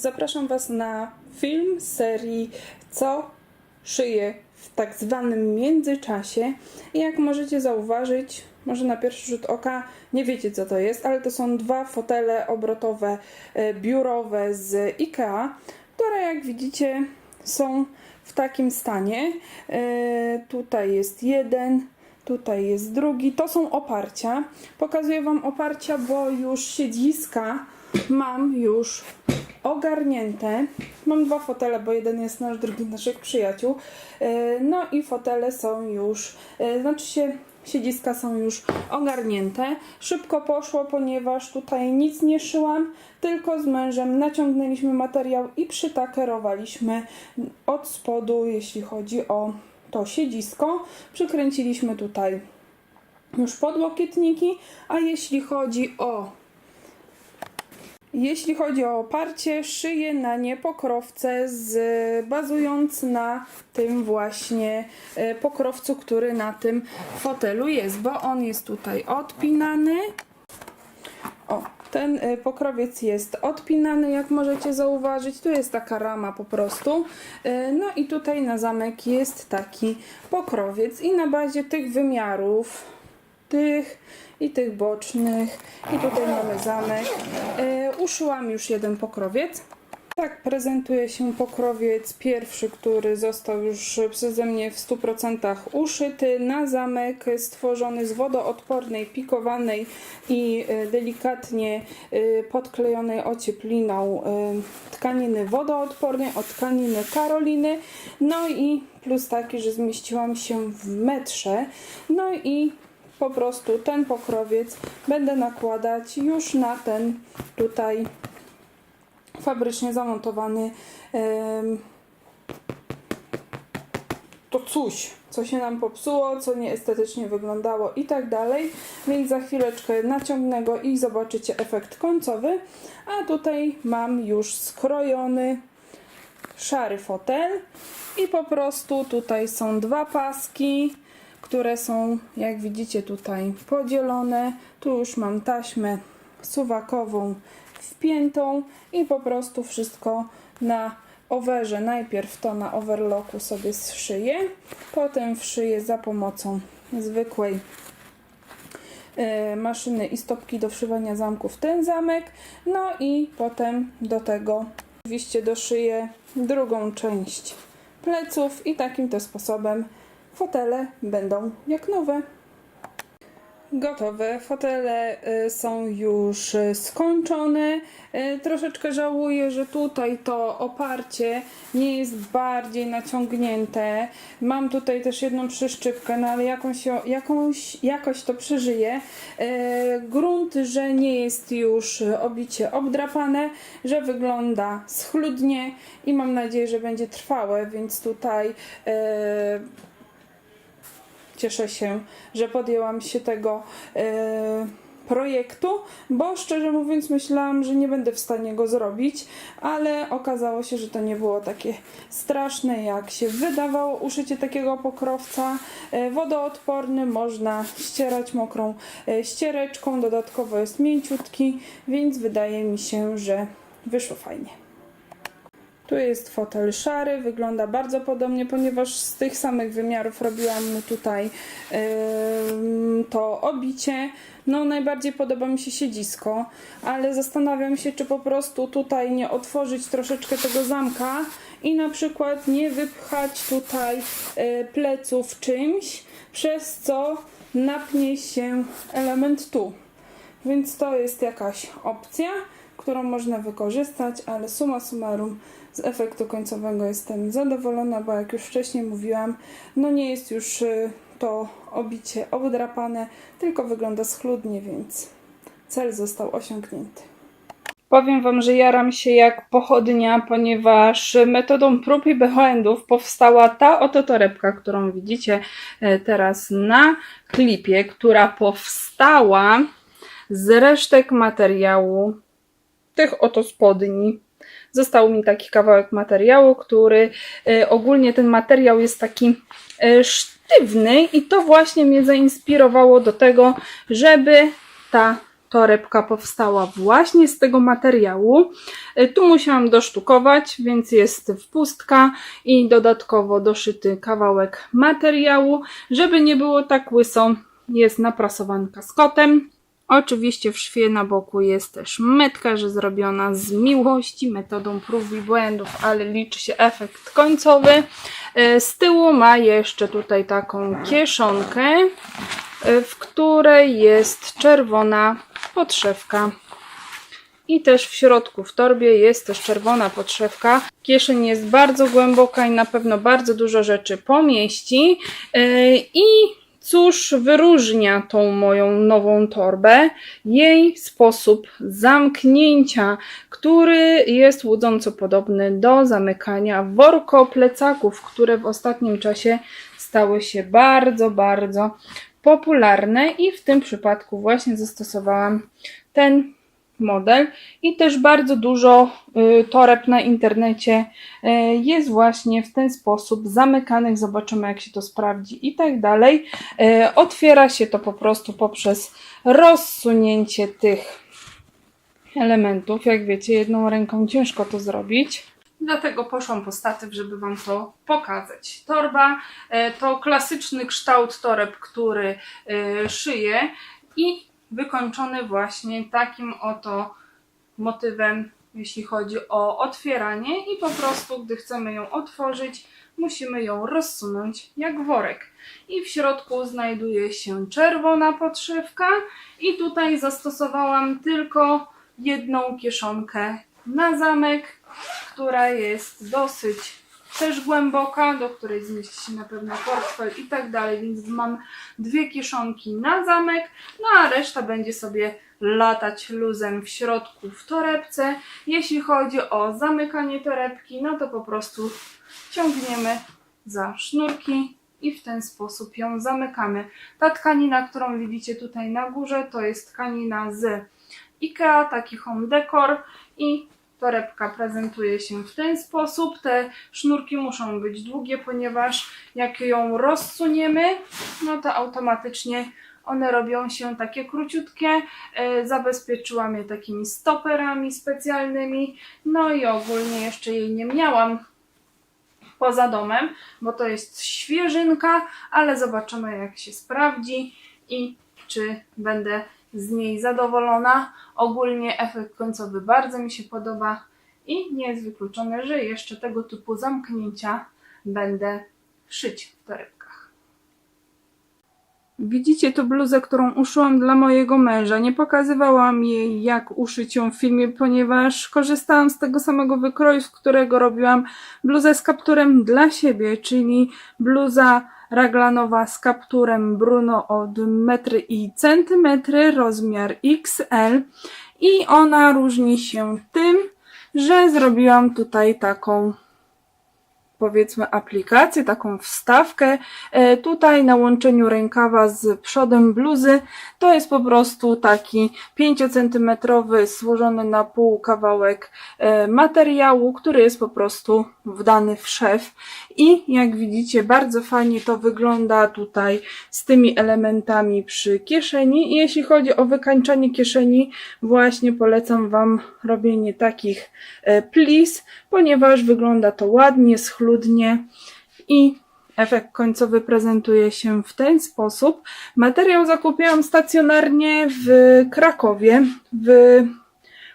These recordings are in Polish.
Zapraszam Was na film serii Co szyję w tak zwanym międzyczasie. I jak możecie zauważyć, może na pierwszy rzut oka nie wiecie co to jest, ale to są dwa fotele obrotowe e, biurowe z IKEA, które jak widzicie są w takim stanie. E, Tutaj jest jeden, Tutaj jest drugi. To są oparcia. Pokazuję Wam oparcia, bo już siedziska mam już ogarnięte. Mam dwa fotele, bo jeden jest nasz, drugi naszych przyjaciół. E, No i fotele są już, e, znaczy się siedziska są już ogarnięte. Szybko poszło, ponieważ tutaj nic nie szyłam, tylko z mężem naciągnęliśmy materiał i przytakerowaliśmy od spodu, jeśli chodzi o to siedzisko. Przykręciliśmy tutaj już podłokietniki, a jeśli chodzi o jeśli chodzi o oparcie, szyję na nie pokrowce z, bazując na tym właśnie e, pokrowcu, który na tym fotelu jest, bo on jest tutaj odpinany. O, ten e, pokrowiec jest odpinany, jak możecie zauważyć. Tu jest taka rama po prostu. E, No i tutaj na zamek jest taki pokrowiec i na bazie tych wymiarów, tych i tych bocznych i tutaj mamy zamek. E, uszyłam już jeden pokrowiec. Tak prezentuje się pokrowiec pierwszy, który został już przeze mnie w 100% uszyty na zamek stworzony z wodoodpornej, pikowanej i e, delikatnie e, podklejonej ociepliną e, tkaniny wodoodpornej od tkaniny Karoliny. No i plus taki, że zmieściłam się w metrze. No i po prostu ten pokrowiec będę nakładać już na ten tutaj fabrycznie zamontowany to coś, co się nam popsuło, co nieestetycznie wyglądało i tak dalej. Więc za chwileczkę naciągnę go i zobaczycie efekt końcowy. A tutaj mam już skrojony szary fotel i po prostu tutaj są dwa paski, które są, jak widzicie tutaj, podzielone. Tu już mam taśmę suwakową wpiętą i po prostu wszystko na overze. Najpierw to na overlocku sobie zszyję, potem wszyję za pomocą zwykłej e, maszyny i stopki do wszywania zamków ten zamek. No i potem do tego oczywiście doszyję drugą część pleców i takim to sposobem fotele będą jak nowe. Gotowe. Fotele y, są już y, skończone. Y, Troszeczkę żałuję, że tutaj to oparcie nie jest bardziej naciągnięte. Mam tutaj też jedną przyszczypkę, no ale jakąś, jakąś, jakoś to przeżyję. Grunt, że nie jest już obicie obdrapane, że wygląda schludnie i mam nadzieję, że będzie trwałe, więc tutaj cieszę się, że podjęłam się tego e, projektu, bo szczerze mówiąc myślałam, że nie będę w stanie go zrobić, ale okazało się, że to nie było takie straszne, jak się wydawało. Uszycie takiego pokrowca e, wodoodporny, można ścierać mokrą e, ściereczką, dodatkowo jest mięciutki, więc wydaje mi się, że wyszło fajnie. Tu jest fotel szary, wygląda bardzo podobnie, ponieważ z tych samych wymiarów robiłam mu tutaj ym, to obicie. No najbardziej podoba mi się siedzisko, ale zastanawiam się, czy po prostu tutaj nie otworzyć troszeczkę tego zamka i na przykład nie wypchać tutaj y, pleców czymś, przez co napnie się element tu. Więc to jest jakaś opcja, którą można wykorzystać, ale summa summarum z efektu końcowego jestem zadowolona, bo jak już wcześniej mówiłam, no nie jest już y, to obicie obdrapane, tylko wygląda schludnie, więc cel został osiągnięty. Powiem Wam, że jaram się jak pochodnia, ponieważ metodą prób i błędów powstała ta oto torebka, którą widzicie e, teraz na klipie, która powstała z resztek materiału tych oto spodni. Został mi taki kawałek materiału, który e, ogólnie ten materiał jest taki e, sztywny i to właśnie mnie zainspirowało do tego, żeby ta torebka powstała właśnie z tego materiału. E, Tu musiałam dosztukować, więc jest wpustka i dodatkowo doszyty kawałek materiału. Żeby nie było tak łyso, jest naprasowanka z kotem. Oczywiście w szwie na boku jest też metka, że zrobiona z miłości, metodą prób i błędów, ale liczy się efekt końcowy. E, Z tyłu ma jeszcze tutaj taką kieszonkę, e, w której jest czerwona podszewka. I też w środku w torbie jest też czerwona podszewka. Kieszeń jest bardzo głęboka i na pewno bardzo dużo rzeczy pomieści. E, I cóż wyróżnia tą moją nową torbę? Jej sposób zamknięcia, który jest łudząco podobny do zamykania workoplecaków, które w ostatnim czasie stały się bardzo, bardzo popularne i w tym przypadku właśnie zastosowałam ten model i też bardzo dużo y, toreb na internecie y, jest właśnie w ten sposób zamykanych. Zobaczymy, jak się to sprawdzi i tak dalej. Y, Otwiera się to po prostu poprzez rozsunięcie tych elementów. Jak wiecie, jedną ręką ciężko to zrobić. Dlatego poszłam po statyw, żeby Wam to pokazać. Torba to klasyczny kształt toreb, który szyję i wykończony właśnie takim oto motywem, jeśli chodzi o otwieranie i po prostu, gdy chcemy ją otworzyć, musimy ją rozsunąć jak worek. I w środku znajduje się czerwona podszywka i tutaj zastosowałam tylko jedną kieszonkę na zamek, która jest dosyć też głęboka, do której zmieści się na pewno portfel i tak dalej, więc mam dwie kieszonki na zamek, no a reszta będzie sobie latać luzem w środku w torebce. Jeśli chodzi o zamykanie torebki, no to po prostu ciągniemy za sznurki i w ten sposób ją zamykamy. Ta tkanina, którą widzicie tutaj na górze, to jest tkanina z IKEA, taki home decor i torebka prezentuje się w ten sposób. Te sznurki muszą być długie, ponieważ jak ją rozsuniemy, no to automatycznie one robią się takie króciutkie. E, Zabezpieczyłam je takimi stoperami specjalnymi. No i ogólnie jeszcze jej nie miałam poza domem, bo to jest świeżynka, ale zobaczymy jak się sprawdzi i czy będę z niej zadowolona. Ogólnie efekt końcowy bardzo mi się podoba i nie jest wykluczone, że jeszcze tego typu zamknięcia będę szyć w torebkach. Widzicie tu bluzę, którą uszyłam dla mojego męża. Nie pokazywałam jej, jak uszyć ją w filmie, ponieważ korzystałam z tego samego wykroju, z którego robiłam bluzę z kapturem dla siebie, czyli bluza raglanowa z kapturem Bruno od metry i centymetry, rozmiar XL. I ona różni się tym, że zrobiłam tutaj taką powiedzmy aplikację, taką wstawkę. E, Tutaj na łączeniu rękawa z przodem bluzy to jest po prostu taki 5 cm złożony na pół kawałek e, materiału, który jest po prostu wdany w szef. I jak widzicie, bardzo fajnie to wygląda tutaj z tymi elementami przy kieszeni. I jeśli chodzi o wykańczanie kieszeni, właśnie polecam Wam robienie takich e, plis, ponieważ wygląda to ładnie, schludnie i efekt końcowy prezentuje się w ten sposób. Materiał zakupiłam stacjonarnie w Krakowie, w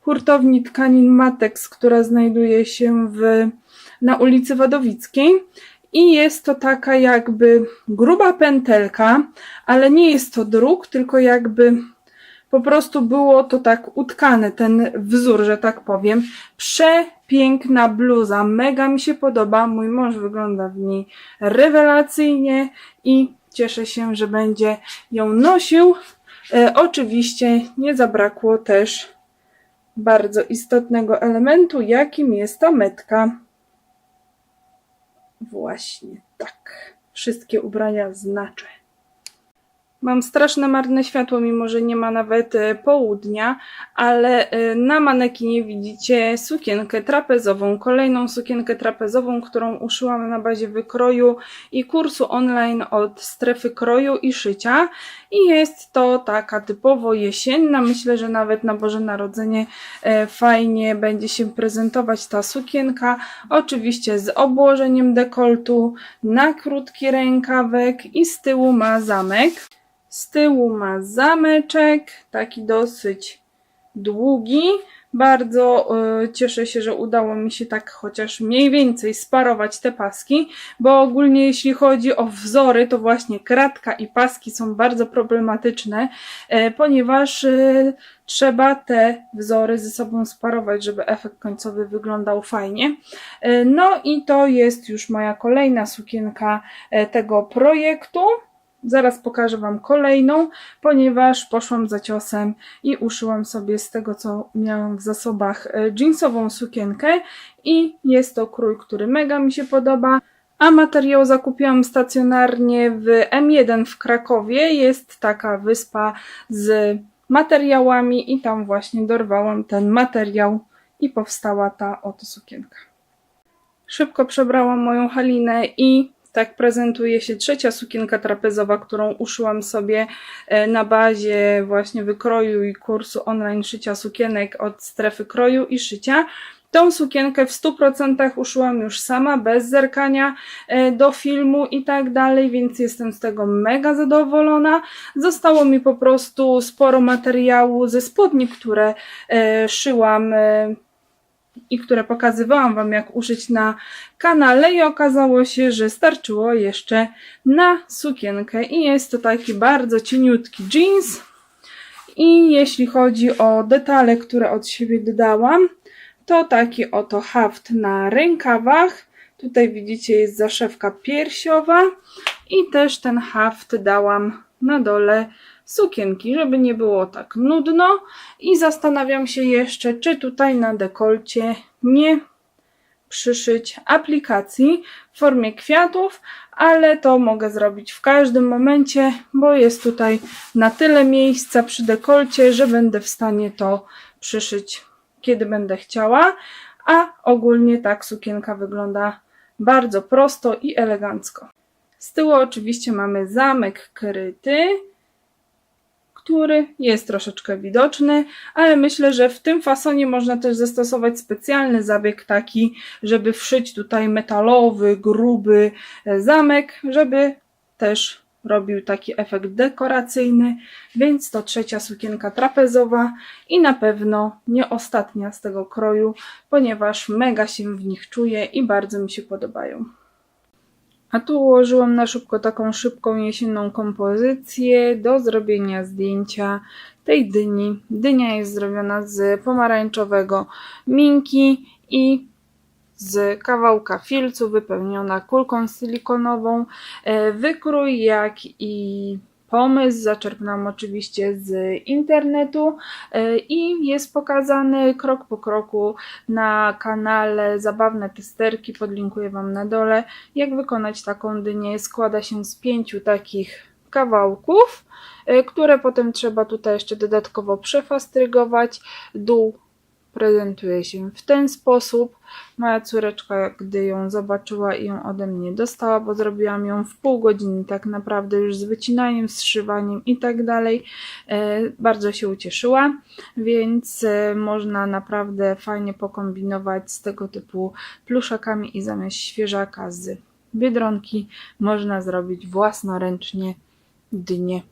hurtowni tkanin Matex, która znajduje się w, na ulicy Wadowickiej. I jest to taka jakby gruba pętelka, ale nie jest to druk, tylko jakby po prostu było to tak utkane, ten wzór, że tak powiem. Przepiękna bluza, mega mi się podoba. Mój mąż wygląda w niej rewelacyjnie i cieszę się, że będzie ją nosił. E, oczywiście nie zabrakło też bardzo istotnego elementu, jakim jest ta metka. Właśnie tak. Wszystkie ubrania znaczę. Mam straszne marne światło, mimo że nie ma nawet e, południa, ale e, na manekinie widzicie sukienkę trapezową, kolejną sukienkę trapezową, którą uszyłam na bazie wykroju i kursu online od strefy kroju i szycia. I jest to taka typowo jesienna. Myślę, że nawet na Boże Narodzenie e, fajnie będzie się prezentować ta sukienka. Oczywiście z obłożeniem dekoltu, na krótki rękawek i z tyłu ma zamek. Z tyłu ma zameczek, taki dosyć długi. Bardzo y, cieszę się, że udało mi się tak chociaż mniej więcej sparować te paski, bo ogólnie jeśli chodzi o wzory, to właśnie kratka i paski są bardzo problematyczne, e, ponieważ e, trzeba te wzory ze sobą sparować, żeby efekt końcowy wyglądał fajnie. E, No i to jest już moja kolejna sukienka e, tego projektu. Zaraz pokażę Wam kolejną, ponieważ poszłam za ciosem i uszyłam sobie z tego, co miałam w zasobach e, jeansową sukienkę i jest to krój, który mega mi się podoba. A materiał zakupiłam stacjonarnie w M1 w Krakowie. Jest taka wyspa z materiałami i tam właśnie dorwałam ten materiał i powstała ta oto sukienka. Szybko przebrałam moją halinę i tak prezentuje się trzecia sukienka trapezowa, którą uszyłam sobie e, na bazie właśnie wykroju i kursu online szycia sukienek od strefy kroju i szycia. Tą sukienkę w 100% uszyłam już sama, bez zerkania e, do filmu i tak dalej, więc jestem z tego mega zadowolona. Zostało mi po prostu sporo materiału ze spodni, które e, szyłam i które pokazywałam Wam, jak uszyć na kanale, i okazało się, że starczyło jeszcze na sukienkę. I jest to taki bardzo cieniutki jeans. I jeśli chodzi o detale, które od siebie dodałam, to taki oto haft na rękawach. Tutaj widzicie jest zaszewka piersiowa i też ten haft dałam na dole sukienki, żeby nie było tak nudno. I zastanawiam się jeszcze, czy tutaj na dekolcie nie przyszyć aplikacji w formie kwiatów, ale to mogę zrobić w każdym momencie, bo jest tutaj na tyle miejsca przy dekolcie, że będę w stanie to przyszyć, kiedy będę chciała. A ogólnie tak sukienka wygląda bardzo prosto i elegancko. Z tyłu oczywiście mamy zamek kryty, który jest troszeczkę widoczny, ale myślę, że w tym fasonie można też zastosować specjalny zabieg taki, żeby wszyć tutaj metalowy, gruby e, zamek, żeby też robił taki efekt dekoracyjny, więc to trzecia sukienka trapezowa i na pewno nie ostatnia z tego kroju, ponieważ mega się w nich czuję i bardzo mi się podobają. A tu ułożyłam na szybko taką szybką jesienną kompozycję do zrobienia zdjęcia tej dyni. Dynia jest zrobiona z pomarańczowego minki i z kawałka filcu wypełniona kulką silikonową. E, Wykrój, jak i pomysł zaczerpnąłem oczywiście z internetu e, i jest pokazany krok po kroku na kanale Zabawne Testerki, podlinkuję Wam na dole, jak wykonać taką dynię. Składa się z pięciu takich kawałków, e, które potem trzeba tutaj jeszcze dodatkowo przefastrygować. Dół prezentuje się w ten sposób. Moja córeczka, gdy ją zobaczyła i ją ode mnie dostała, bo zrobiłam ją w pół godziny, tak naprawdę już z wycinaniem, zszywaniem i tak dalej, e, bardzo się ucieszyła, więc e, można naprawdę fajnie pokombinować z tego typu pluszakami i zamiast świeżaka z biedronki można zrobić własnoręcznie dynię.